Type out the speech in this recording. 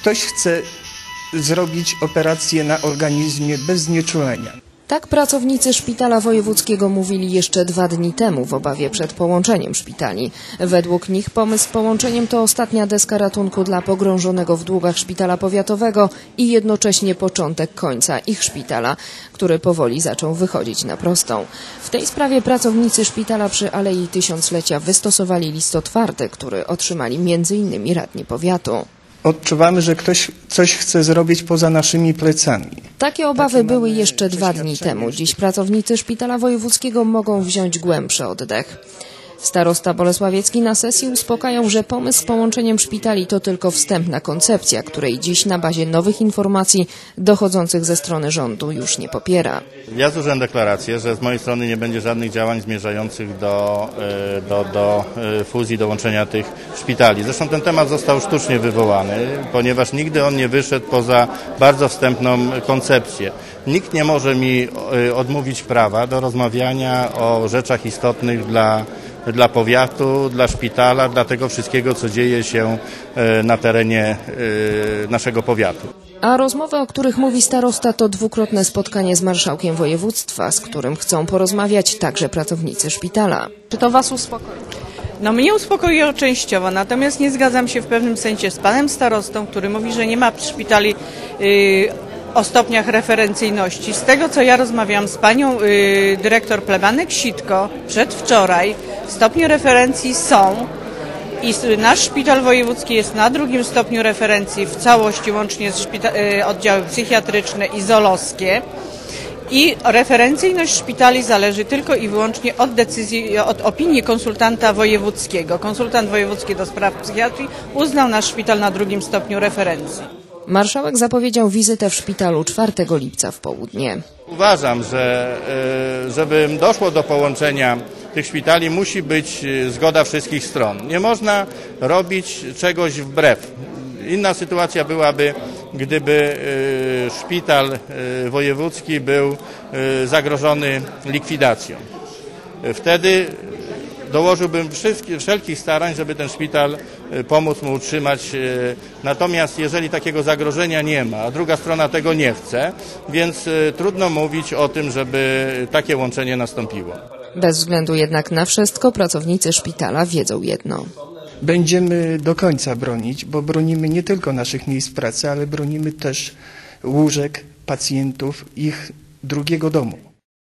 ktoś chce zrobić operację na organizmie bez znieczulenia. Tak pracownicy szpitala wojewódzkiego mówili jeszcze dwa dni temu w obawie przed połączeniem szpitali. Według nich pomysł z połączeniem to ostatnia deska ratunku dla pogrążonego w długach szpitala powiatowego i jednocześnie początek końca ich szpitala, który powoli zaczął wychodzić na prostą. W tej sprawie pracownicy szpitala przy Alei Tysiąclecia wystosowali list otwarty, który otrzymali m.in. radni powiatu. Odczuwamy, że ktoś coś chce zrobić poza naszymi plecami. Takie obawy Takie były jeszcze dwa dni temu. Dziś pracownicy szpitala wojewódzkiego mogą wziąć głębszy oddech. Starosta Bolesławiecki na sesji uspokajał, że pomysł z połączeniem szpitali to tylko wstępna koncepcja, której dziś na bazie nowych informacji dochodzących ze strony rządu już nie popiera. Ja złożyłem deklarację, że z mojej strony nie będzie żadnych działań zmierzających do, e, do, do e, fuzji, do łączenia tych szpitali. Zresztą ten temat został sztucznie wywołany, ponieważ nigdy on nie wyszedł poza bardzo wstępną koncepcję. Nikt nie może mi e, odmówić prawa do rozmawiania o rzeczach istotnych dla, dla powiatu, dla szpitala, dla tego wszystkiego, co dzieje się e, na terenie e, naszego powiatu. A rozmowy, o których mówi starosta, to dwukrotne spotkanie z marszałkiem województwa, z którym chcą porozmawiać także pracownicy szpitala. Czy to was uspokoi? No mnie uspokoiło częściowo, natomiast nie zgadzam się w pewnym sensie z panem starostą, który mówi, że nie ma szpitali y, o stopniach referencyjności. Z tego co ja rozmawiałam z panią y, dyrektor plebanek Sitko przedwczoraj, stopnie referencji są i nasz szpital wojewódzki jest na drugim stopniu referencji w całości, łącznie z y, oddziały psychiatryczne i zoologijskie. I referencyjność szpitali zależy tylko i wyłącznie od decyzji, od opinii konsultanta wojewódzkiego. Konsultant wojewódzki do spraw psychiatrii uznał nasz szpital na drugim stopniu referencji. Marszałek zapowiedział wizytę w szpitalu 4 lipca w południe. Uważam, że e, żeby doszło do połączenia tych szpitali, musi być e, zgoda wszystkich stron. Nie można robić czegoś wbrew. Inna sytuacja byłaby, gdyby e, szpital wojewódzki był zagrożony likwidacją. Wtedy dołożyłbym wszystkich, wszelkich starań, żeby ten szpital e, pomóc mu utrzymać. e, Natomiast jeżeli takiego zagrożenia nie ma, a druga strona tego nie chce, więc e, trudno mówić o tym, żeby takie łączenie nastąpiło. Bez względu jednak na wszystko pracownicy szpitala wiedzą jedno. Będziemy do końca bronić, bo bronimy nie tylko naszych miejsc pracy, ale bronimy też łóżek pacjentów, ich drugiego domu.